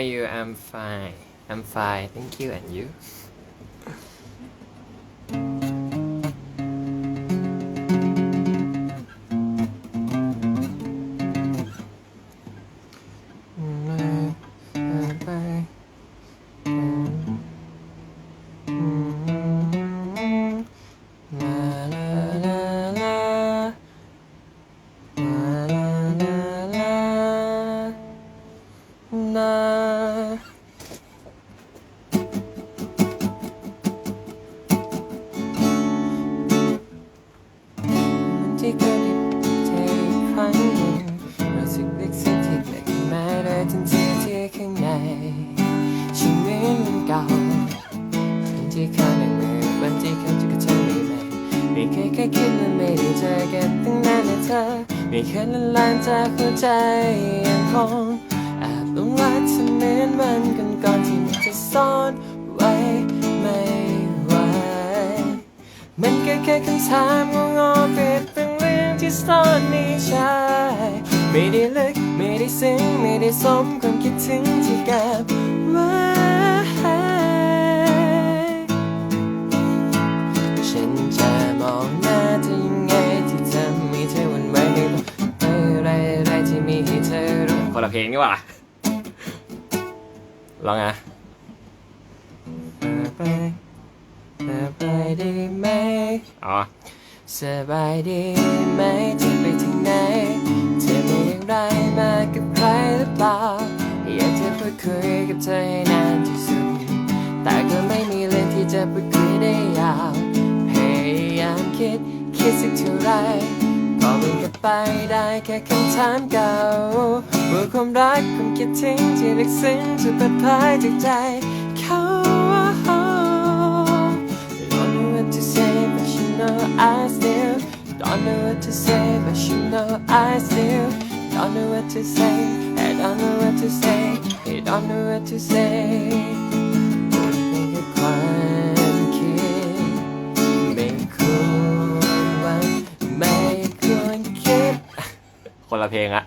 you. I'm fine. I'm fine. Thank you. And you จากหัวใจยังคงแอบลงรักเธอเหมือนวันก่อนก่อนที่มันจะซ่อนไว้ไม่ไหวมันแค่แค่คำถามงงๆเป็นเป็นเรื่องที่ซ่อนในใจไม่ได้ลึกไม่ได้ซึ้งไม่ได้สมความคิดถึงที่เก็บไว้ คนละเพลงนี่หว่าลองอะไปไปได้ไหมอ๋อสบายดีไหมจะไปถึงไหนเธอไม่อย่างไรมากับใครหรือเปล่าอยากจะพูดคุยกับเธอให้นานที่สุด แต่ก็ไม่มีเรื่องที่จะพูดคุยได้ยาวพยายามคิดคิดสักเท่าไรก็มันก็ ไปได้แค่คำถามเก่าว่าความรักความคิดถึงที่ลึกซึ้งจะเปิดเผยจากใจเขา Don't know what to say but you know I still Don't know what to say but you know I still Don't know what to say I don't know what to say คนละเพลงอะ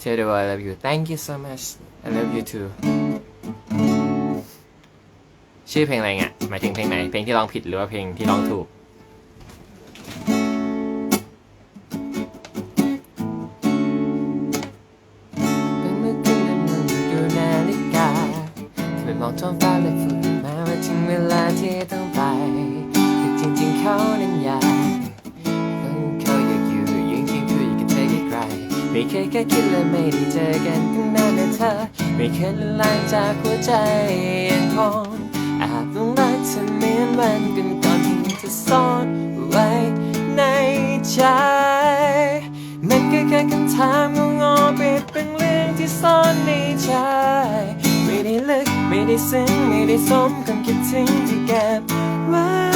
Tell the world I love you Thank you so much I love you too ชื่อเพลงอะไรเงี้ยหมายถึงเพลงไหน เพลงที่ร้องผิดหรือว่าเพลงที่ร้องถูก แค่คิดและไม่ได้เจอกันตั้งนานนะเธอ ไม่เคยละลายจากหัวใจยังคงแอบหลงรักเธอเหมือนวันก่อนก่อนที่จะซ่อนไว้ในใจ มันก็แค่คำถามงงๆปิดเป็นเรื่องที่ซ่อนในใจ ไม่ได้ลึกไม่ได้ซึ้งไม่ได้สมความคิดถึงที่เก็บไว้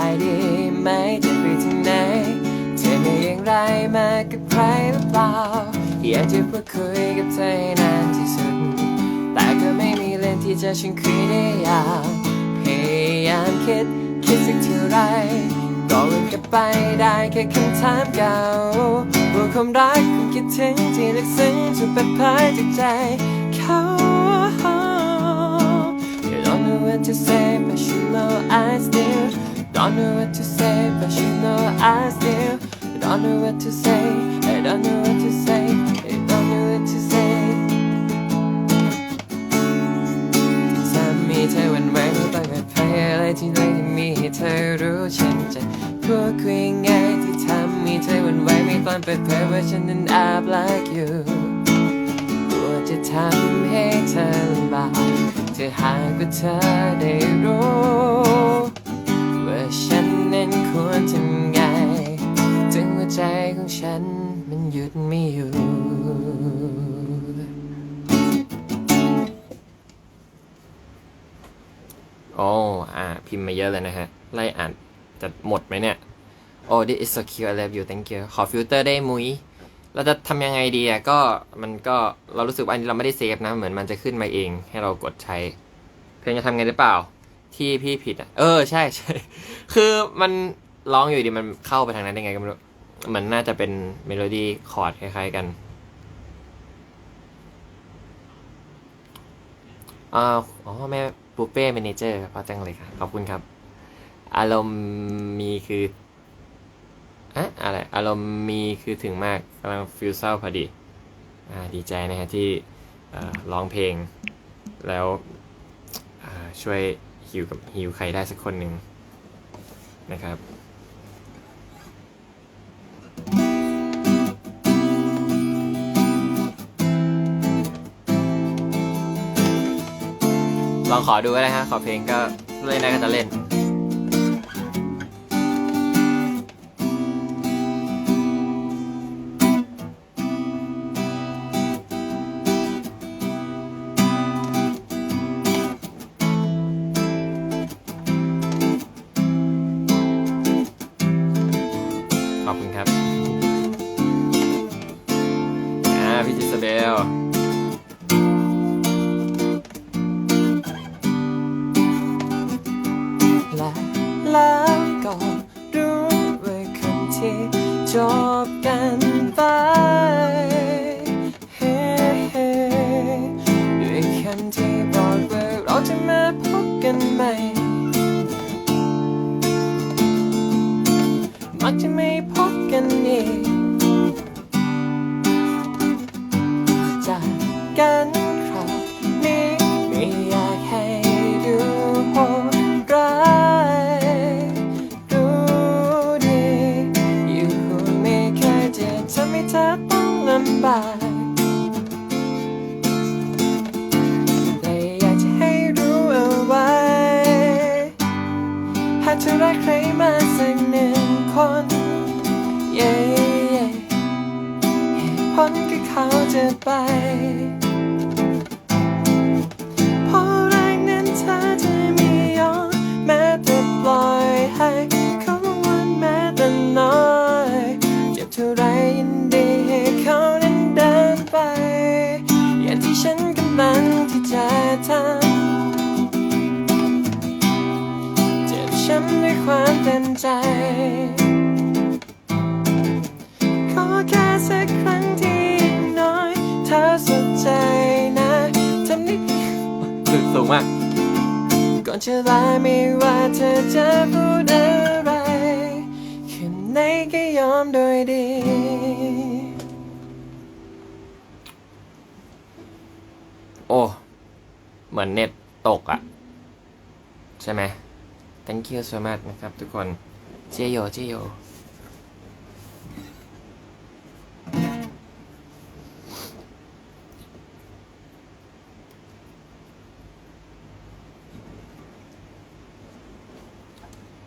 ายดีไหมจะไปถึงไหนเธอไม่อย่างไรมากับใครหรือเปล่า อยากจะพูดคุยกับเธอให้นานที่สุด แต่ก็ไม่มีเรื่องที่จะชวนคุยได้ยาวพยายามคิดคิดสักเท่าไรก็วนกลับไปได้แค่คำถามเก่าว่าความรักความคิดถึงที่ลึกซึ้งจะเปิดเผยจากใจเขา You don't know what to say but you know I still don't know what to say but you know I still don't know what to say I don't know what to say I don't know what to say ถ้ามีเธอวันไหวไม่ต้องเปิดเผยอะไรที่ไหนที่มีให้เธอรู้ฉันจะพูดคุยยังไงที่ทำมีเธอวันไหวไม่ต้องเปิดเผยว่าฉันนั้นแอบรักอยู่กลัวจะทำให้เธอลำบากถ้าหากว่าเธอได้รู้ ฉันมันหยุดไม่อยู่ โอ้อ่า พิมพ์มาเยอะเลยนะฮะ ไล่อ่าน จะหมดไหมเนี่ย โอ้ this is so cute I love you thank you ขอฟิลเตอร์ได้มุ้ยเราจะทำยังไงดีอะ ก็มันก็เรารู้สึกว่าอันนี้เราไม่ได้เซฟนะ เหมือนมันจะขึ้นมาเอง ให้เรากดใช้ เพลงจะทำไงหรือเปล่า ที่พี่ผิดอะ เออ ใช่ใช่ คือมันร้องอยู่ดีมันเข้าไปทางนั้นได้ไงก็ไม่รู้ มันน่าจะเป็นเมโลดี้คอร์ดคล้ายๆกันอ๋อแม่ปูเป้เมเนเจอร์พราะจังเลยค่ะขอบคุณครับ อารมณ์มีคืออะอะไร อารมณ์มีคือถึงมากกำลังฟิลเศร้าพอดี อ่าดีใจนะฮะที่ร้องเพลง แล้วช่วยฮิวกับฮิวใครได้สักคนหนึ่งนะครับ ขอดูก็ได้ฮะ ขอเพลงก็เล่นได้ก็จะเล่น ล สนใจนะทำนิดสูงสูงมาก ก่อนจะลาไม่ว่าเธอจะพูดอะไรคืนไหนก็ยอมโดยดี โอ้ เหมือนเน็ตตกอะใช่ไหม thank you so much นะครับทุกคนเจโยเจโย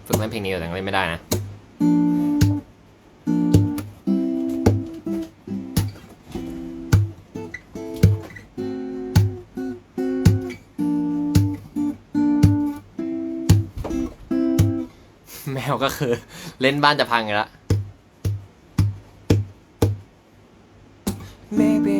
ฝึกเล่นเพลงนี้อยู่แต่เล่นไม่ได้นะแมวก็คือเล่นบ้านจะพังแล้ว Maybe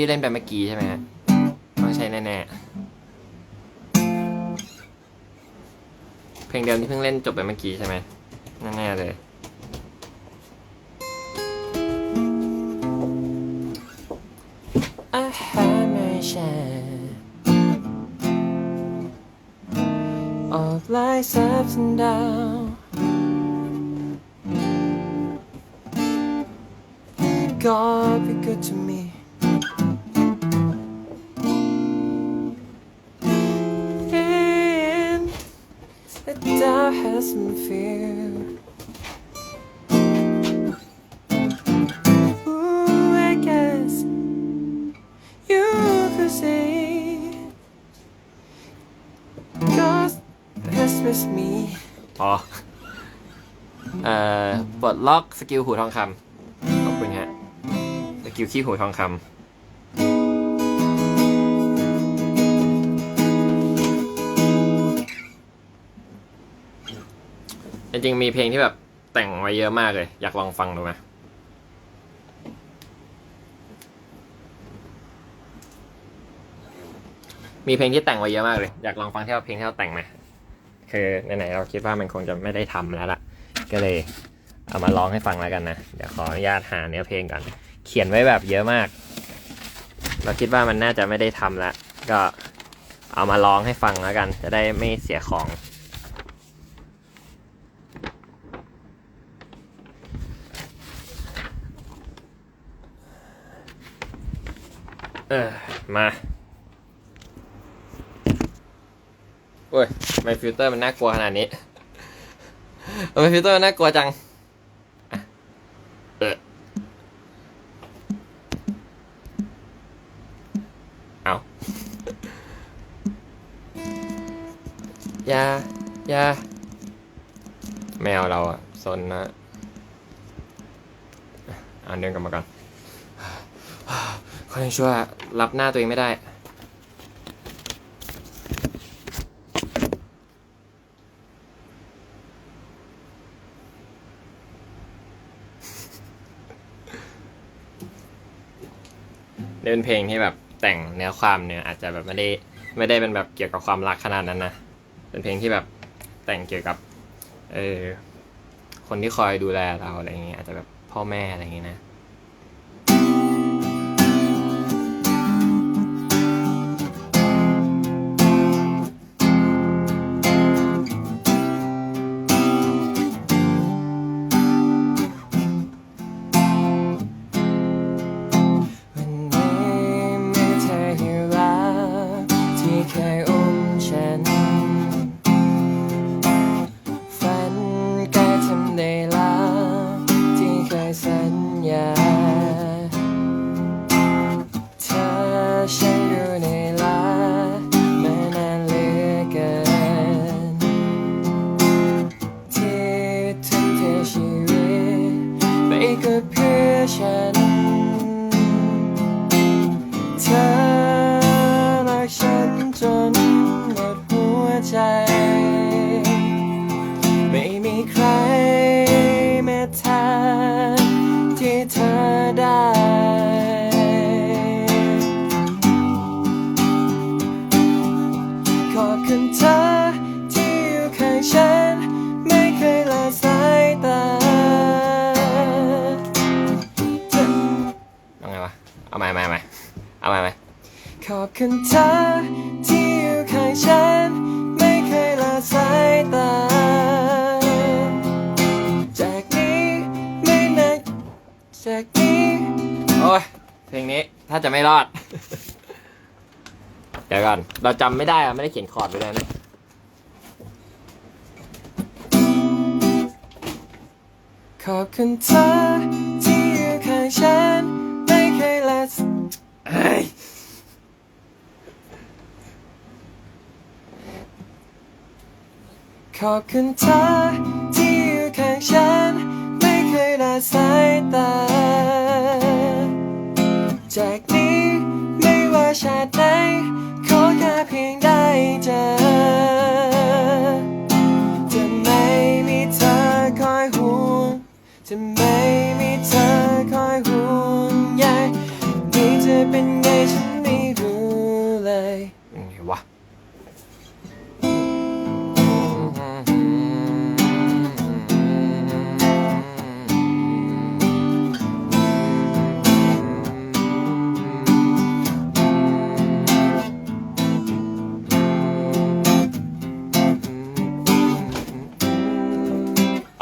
ที่เล่นไปเมื่อกี้ใช่ไหมฮะต้องใช่แน่ๆ เพลงเดิมที่เพิ่งเล่นจบไปเมื่อกี้ใช่ไหมแน่ๆเลย I had my share of life's ups and downs. God be good to me. Doubt has been feared. Ooh, I guess you could say God has missed me อ๋อ เอ่อปลดล็อกสกิลหูทองคำขอบคุณฮะ สกิลขี้หูทองคำ จริงๆมีเพลงที่แบบแต่งไว้เยอะมากเลย อยากลองฟังดูไหมมีเพลงที่แต่งไว้เยอะมากเลย อยากลองฟังที่าเพลงที่เราแต่งไหมคือไหนๆเราคิดว่ามันคงจะไม่ได้ทำแล้วล่ะ ก็เลยเอามาร้องให้ฟังแล้วกันนะ เดี๋ยวขออนุญาตหาเนื้อเพลงก่อน เขียนไว้แบบเยอะมาก เราคิดว่ามันน่าจะไม่ได้ทำแล้ว ก็เอามาร้องให้ฟังแล้วกัน จะได้ไม่เสียของ เออมาโอ้ยไม่ฟิลเตอร์มันน่ากลัวขนาดนี้ทำไมฟิลเตอร์มันน่ากลัวจังเออเอาอย่าอย่าแมวเราอะซนนะอะเอาเดินกลับมาก่อน คนยังชั่วรับหน้าตัวเองไม่ได้เป็นเพลงที่แบบแต่งเนื้อความเนี่ยอาจจะแบบไม่ได้ไม่ได้เป็นแบบเกี่ยวกับความรักขนาดนั้นนะ เป็นเพลงที่แบบแต่งเกี่ยวกับเออคนที่คอยดูแลเราอะไรอย่างเงี้ยอาจจะแบบพ่อแม่อะไรอย่างเงี้ยนะ คุณเธอที่อยู่ข้างฉัน ไม่เคยละสายตา จากนี้ไม่นานจากนี้โอ้ยเพลงนี้ถ้าจะไม่รอด เดี๋ยวก่อน เราจำไม่ได้อะไม่ได้เขียนคอร์ดไว้เลยนะขอบคุณเธอที่อยู่ข้างฉัน ไม่เคยละสเฮ้ย ขอบคุณเธอที่อยู่ข้างฉัน ไม่เคยละสาย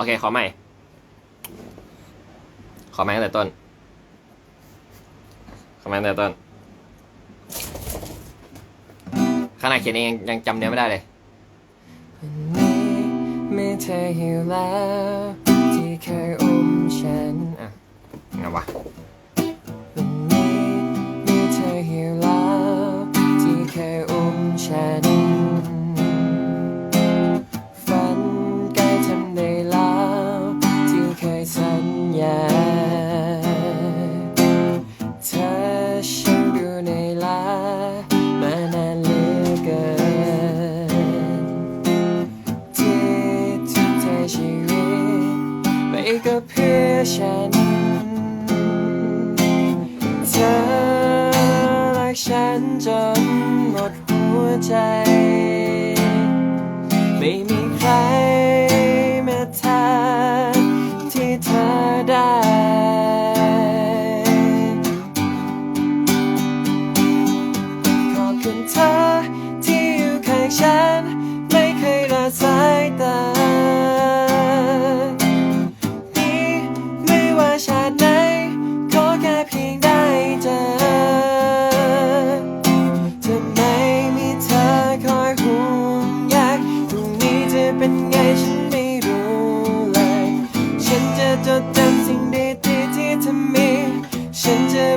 เค ขอใหม่ ขอใหม่ตั้งแต่ต้น ขอใหม่ตั้งแต่ต้น ขนาดเขียนเองยังยังจำเนื้อไม่ได้เลยวันนี้มีเธออยู่แล้วที่เคยอุ้มฉันอะไงวะวันนี้มีเธออยู่แล้วที่เคยอุ้มฉัน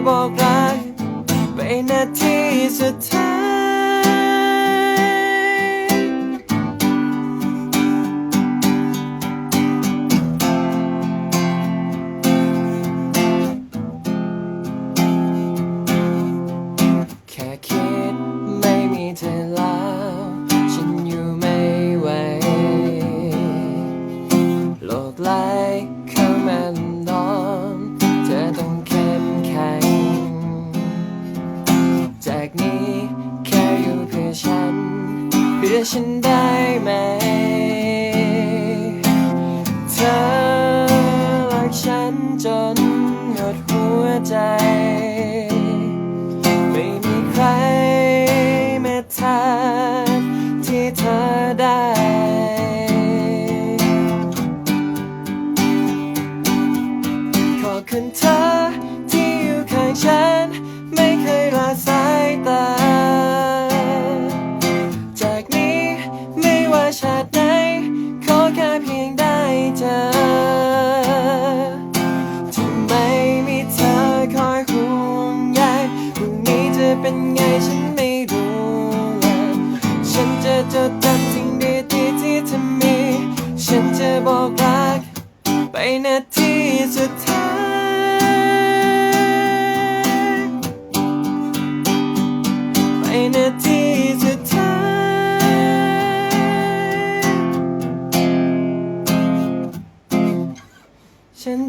บอกรักไปนาทีสุดท้าย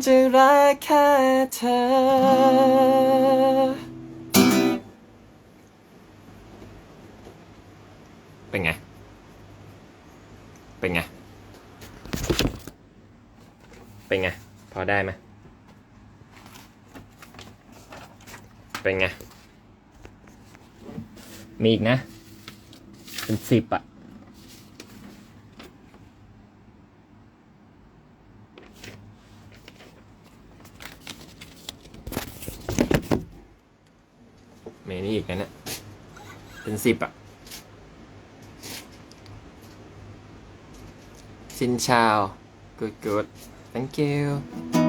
จะรักแค่เธอ เป็นไง เป็นไง เป็นไง พอได้ไหมเป็นไง มีอีกนะ เป็นสิบอะ ในนี้อีกนะเนี่ยเป็นสิบอะซินชาว good good thank you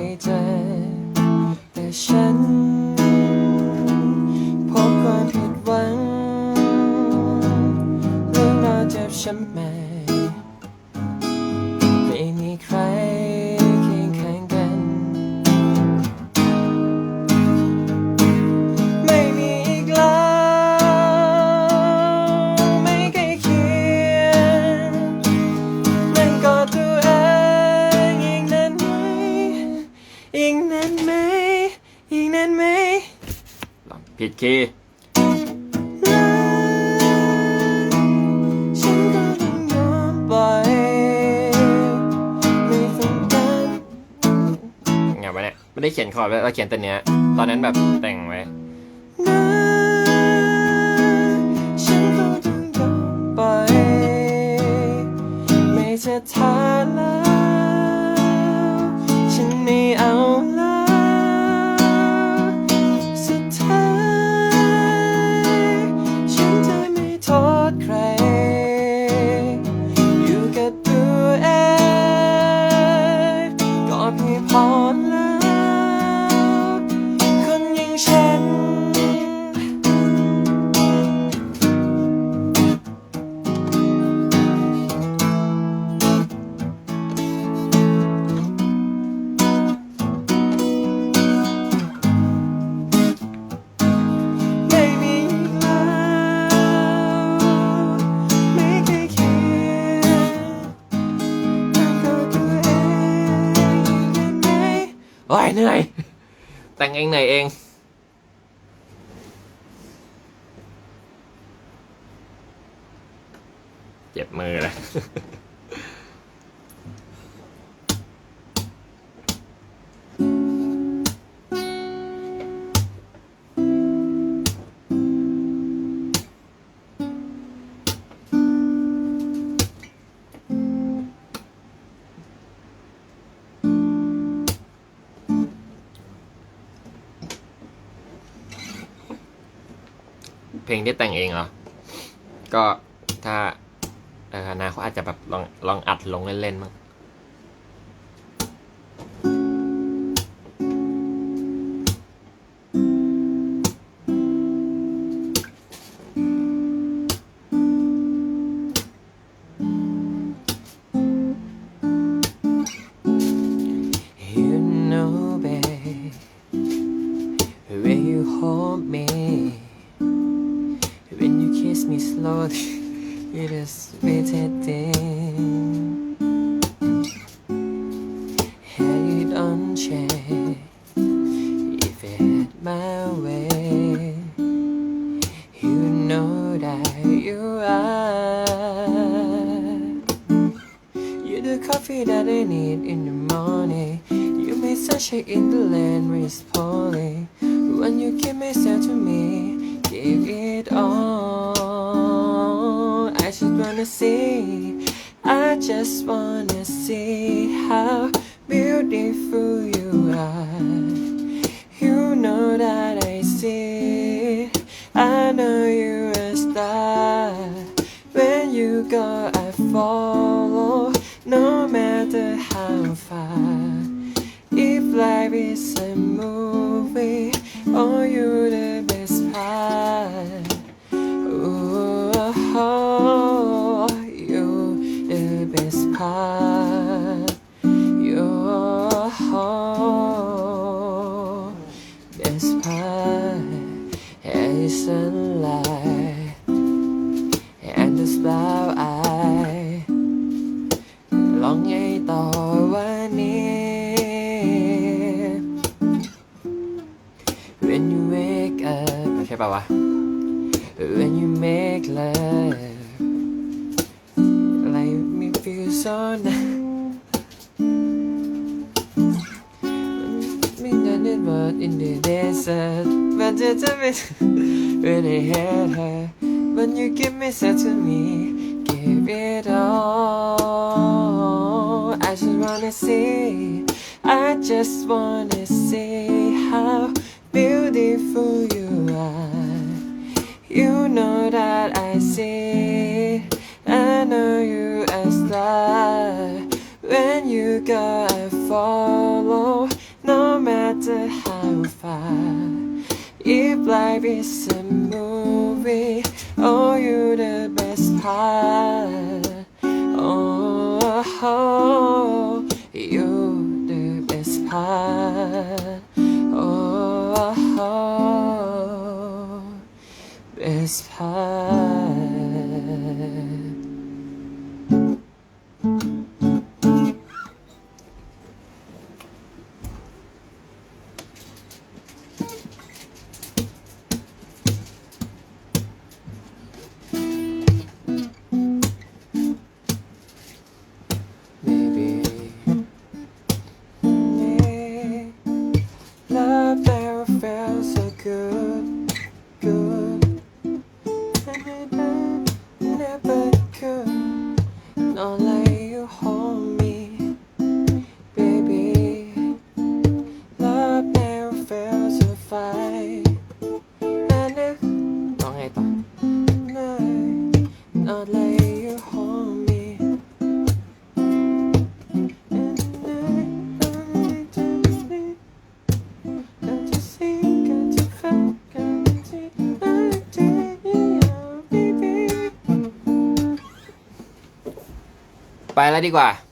你在的身边。 เคไงวะเนี่ยไม่ได้เขียนคอร์ดเราเขียนตัวเนี้ย ตอนนั้นแบบแต่งไว้ไม่จะ โอ้ยเหนื่อย แต่งเองเหนื่อยเอง เจ็บมือเลย งที่แต่งเองเหรอ ก็ถ้าอนาคตอาจจะแบบลองลองอัดลงเล่นๆมั้ง give it all. I just wanna see, I just wanna see how beautiful you are. You know that I see, I know you're a star. When you go, I follow, no matter how far. If life is a movie, oh, you're 她 Matter how far If life is a movie Oh you the best part. Oh, you the best part. Oh, best part. Đi 怪